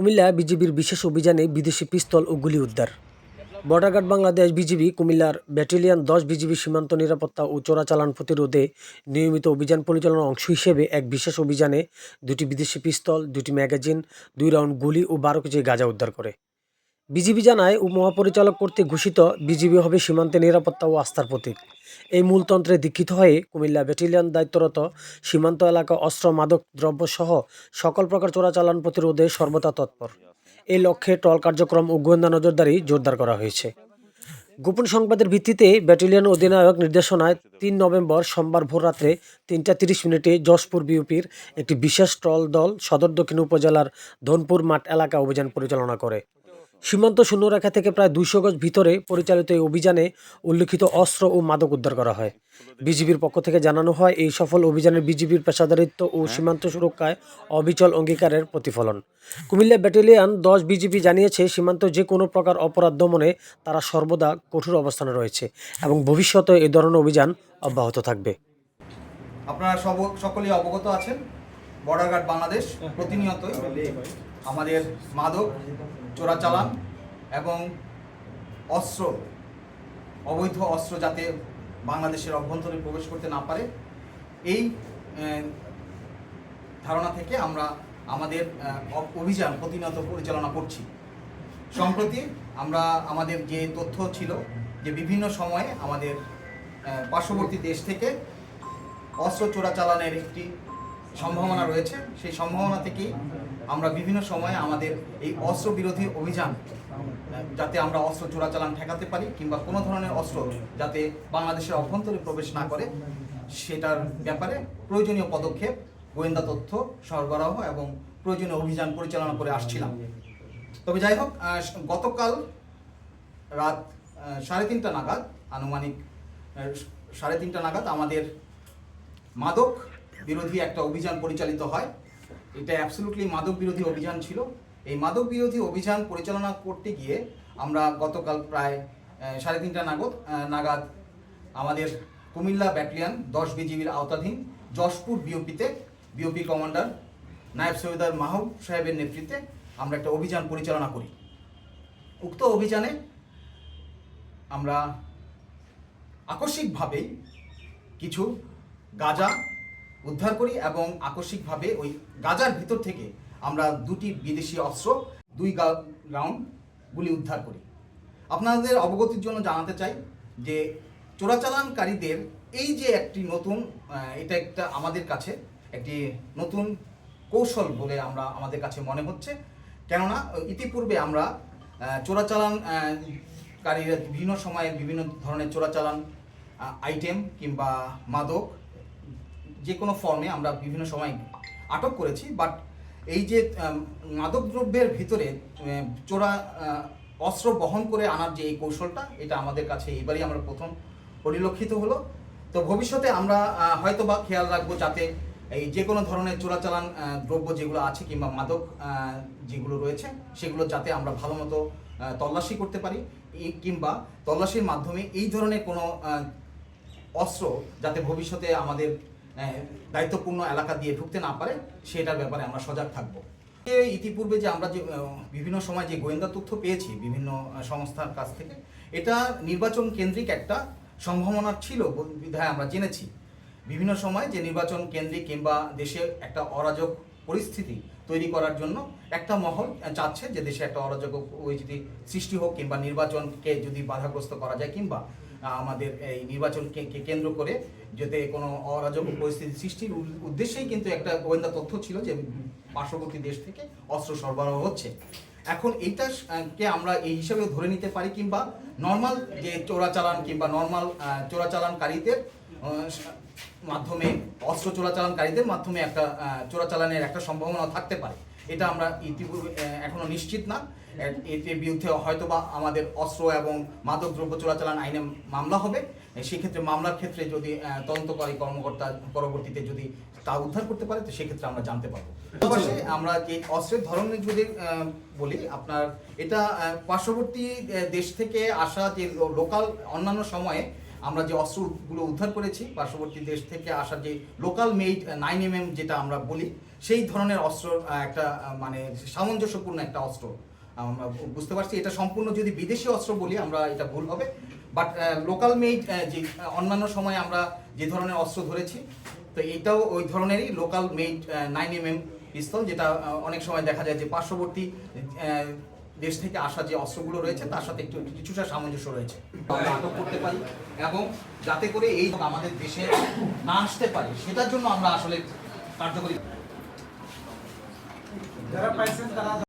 কুমিল্লা বিজিবির বিশেষ অভিযানে বিদেশি পিস্তল ও গুলি উদ্ধার। বর্ডার বাংলাদেশ বিজিবি কুমিল্লার ব্যাটালিয়ন দশ বিজিবি সীমান্ত নিরাপত্তা ও চোরাচালান প্রতিরোধে নিয়মিত অভিযান পরিচালনার অংশ হিসেবে এক বিশেষ অভিযানে দুটি বিদেশি পিস্তল, দুটি ম্যাগাজিন, দুই রাউন্ড গুলি ও বারো কেজি গাঁজা উদ্ধার করে। বিজিবি জানায়, উপমহাপরিচালক কর্তৃক ঘোষিত বিজিবি হবে সীমান্তে নিরাপত্তা ও আস্থার প্রতীক। এই মূলতন্ত্রে দীক্ষিত হয়ে কুমিল্লা ব্যাটালিয়ন দায়িত্বরত সীমান্ত এলাকা অস্ত্র, মাদক, দ্রব্য সহ সকল প্রকার চোরাচালান প্রতিরোধে সর্বদা তৎপর। এই লক্ষ্যে টল কার্যক্রম ও গোয়েন্দা নজরদারি জোরদার করা হয়েছে। গোপন সংবাদের ভিত্তিতে ব্যাটালিয়ন অধিনায়ক নির্দেশনায় তিন নভেম্বর সোমবার ভোর রাত্রে তিনটা তিরিশ মিনিটে যশপুর বিউপির একটি বিশেষ ট্রল দল সদর দক্ষিণ উপজেলার ধনপুর মাঠ এলাকা অভিযান পরিচালনা করে। সীমান্ত শূন্যরেখা থেকে প্রায় দুইশো গজ ভিতরে পরিচালিত এই অভিযানে উল্লিখিত অস্ত্র ও মাদক উদ্ধার করা হয়। বিজিবির পক্ষ থেকে জানানো হয়, এই সফল অভিযানের বিজিবির পেশাদারিত্ব ও সীমান্ত সুরক্ষায় অবিচল অঙ্গীকারের প্রতিফলন। কুমিল্লা ব্যাটালিয়ন দশ বিজিবি জানিয়েছে, সীমান্ত যে কোনো প্রকার অপরাধ দমনে তারা সর্বদা কঠোর অবস্থানে রয়েছে এবং ভবিষ্যতে এই ধরনের অভিযান অব্যাহত থাকবে। আপনারা সব অবগত আছেন, বর্ডার গার্ড বাংলাদেশ আমাদের মাদক চোরাচালান এবং অস্ত্র, অবৈধ অস্ত্র যাতে বাংলাদেশের অভ্যন্তরে প্রবেশ করতে না পারে, এই ধারণা থেকে আমরা আমাদের অভিযান প্রতিনিয়ত পরিচালনা করছি। সম্প্রতি আমরা আমাদের যে তথ্য ছিল যে বিভিন্ন সময়ে আমাদের পার্শ্ববর্তী দেশ থেকে অস্ত্র চোরাচালানের একটি সম্ভাবনা রয়েছে। সেই সম্ভাবনা থেকেই আমরা বিভিন্ন সময়ে আমাদের এই অস্ত্র বিরোধী অভিযান, যাতে আমরা অস্ত্র চোরাচালান ঠেকাতে পারি কিংবা কোনো ধরনের অস্ত্র যাতে বাংলাদেশের অভ্যন্তরে প্রবেশ না করে, সেটার ব্যাপারে প্রয়োজনীয় পদক্ষেপ, গোয়েন্দা তথ্য সরবরাহ এবং প্রয়োজনীয় অভিযান পরিচালনা করে আসছিলাম। তবে যাই হোক গতকাল রাত সাড়ে তিনটা নাগাদ আনুমানিক সাড়ে তিনটা নাগাদ আমাদের মাদক বিরোধী একটা অভিযান পরিচালিত হয়। এটা অ্যাবসলুটলি মাদক বিরোধী অভিযান ছিল। এই মাদক বিরোধী অভিযান পরিচালনা করতে গিয়ে আমরা গতকাল প্রায় সাড়ে তিনটা নাগদ নাগাদ আমাদের কুমিল্লা ব্যাটালিয়ন দশ বিজিবির আওতাধীন যশপুর বিওপিতে, বিওপি কমান্ডার নায়েব সৈয়দার মাহবুব সাহেবের নেতৃত্বে আমরা একটা অভিযান পরিচালনা করি। উক্ত অভিযানে আমরা আকস্মিকভাবেই কিছু গাঁজা উদ্ধার করি এবং আকস্মিকভাবে ওই গাজার ভিতর থেকে আমরা দুটি বিদেশি অস্ত্র দুই রাউন্ড গুলি উদ্ধার করি। আপনাদের অবগতির জন্য জানাতে চাই যে চোরাচালানকারীদের এই যে একটি নতুন এটা একটা আমাদের কাছে একটি নতুন কৌশল বলে আমরা আমাদের কাছে মনে হচ্ছে। কেননা ইতিপূর্বে আমরা আহ, চোরাচালান কারীরা বিভিন্ন সময়ে বিভিন্ন ধরনের চোরাচালান আইটেম কিংবা মাদক যে কোনো ফর্মে আমরা বিভিন্ন সময় আটক করেছি বাট এই যে মাদকদ্রব্যের ভিতরে চোরা অস্ত্র বহন করে আনার যে এই কৌশলটা এটা আমাদের কাছে এবারই আমরা প্রথম পরিলক্ষিত হলো। তো ভবিষ্যতে আমরা আহ, হয়তোবা খেয়াল রাখব যাতে এই যে কোনো ধরনের চোরাচালান দ্রব্য যেগুলো আছে কিংবা মাদক যেগুলো রয়েছে সেগুলো যাতে আমরা ভালো মতো তল্লাশি করতে পারি কিংবা তল্লাশির মাধ্যমে এই ধরনের কোনো অস্ত্র যাতে ভবিষ্যতে আমাদের দায়িত্বপূর্ণ এলাকা দিয়ে ঢুকতে না পারে, সেটার ব্যাপারে আমরা সজাগ থাকব। ইতিপূর্বে যে আমরা যে বিভিন্ন সময় যে গোয়েন্দা তথ্য পেয়েছি বিভিন্ন সংস্থার কাছ থেকে, এটা নির্বাচন কেন্দ্রিক একটা সম্ভাবনা ছিল বিধায় আমরা জেনেছি। বিভিন্ন সময় যে নির্বাচন কেন্দ্রিক কিংবা দেশে একটা অরাজক পরিস্থিতি তৈরি করার জন্য একটা মহল চাচ্ছে যে দেশে একটা অরাজক পরিস্থিতি সৃষ্টি হোক কিংবা নির্বাচনকে যদি বাধাগ্রস্ত করা যায় কিংবা আমাদের এই নির্বাচনকে কেন্দ্র করে যাতে কোনো অরাজক পরিস্থিতি সৃষ্টির উদ্দেশ্যেই কিন্তু একটা গোয়েন্দা তথ্য ছিল যে পার্শ্ববর্তী দেশ থেকে অস্ত্র সরবরাহ হচ্ছে। এখন এইটা কে আমরা এই হিসাবে ধরে নিতে পারি কিংবা নর্মাল যে চোরাচালান কিংবা নর্মাল চোরাচালানকারীদের মাধ্যমে, অস্ত্র চোরাচালানকারীদের মাধ্যমে একটা চোরাচালানের একটা সম্ভাবনা থাকতে পারে। এটা আমরা ইতিপূর্বে এখনও নিশ্চিত না। এ- এর বিরুদ্ধে হয়তোবা আমাদের অস্ত্র এবং মাদক দ্রব্য চোরাচালান আইনে মামলা হবে। সেক্ষেত্রে মামলার ক্ষেত্রে যদি তদন্তকারী কর্মকর্তা পরবর্তীতে যদি তা উদ্ধার করতে পারে, তো সেক্ষেত্রে আমরা জানতে পারব। আমরা যে অস্ত্রের ধরনের যদি বলি, আপনার এটা পার্শ্ববর্তী দেশ থেকে আসা যে লোকাল অন্যান্য সময়ে আমরা যে অস্ত্রগুলো উদ্ধার করেছি, পার্শ্ববর্তী দেশ থেকে আসা যে লোকাল মেড নাইন এম যেটা আমরা বলি সেই ধরনের অস্ত্র একটা মানে সামঞ্জস্যপূর্ণ একটা অস্ত্র। আমরা বুঝতে পারছি, এটা সম্পূর্ণ যদি বিদেশি অস্ত্র বলি, আমরা এটা ভুল হবে। বাট লোকাল মেড যে অন্যান্য সময় আমরা যে ধরনের অস্ত্র ধরেছি, তো এইটাও ওই ধরনেরই local made nine M M pistol যেটা অনেক সময় দেখা যায় যে পার্শ্ববর্তী দেশ থেকে আসা যে অস্ত্রগুলো রয়েছে, তার সাথে একটু, কিছুটা সামঞ্জস্য রয়েছে। আমরা আটক করতে পারি এবং যাতে করে এই আমাদের দেশে না আসতে পারে, সেটার জন্য আমরা আসলে কার্যকরী जरा पैसे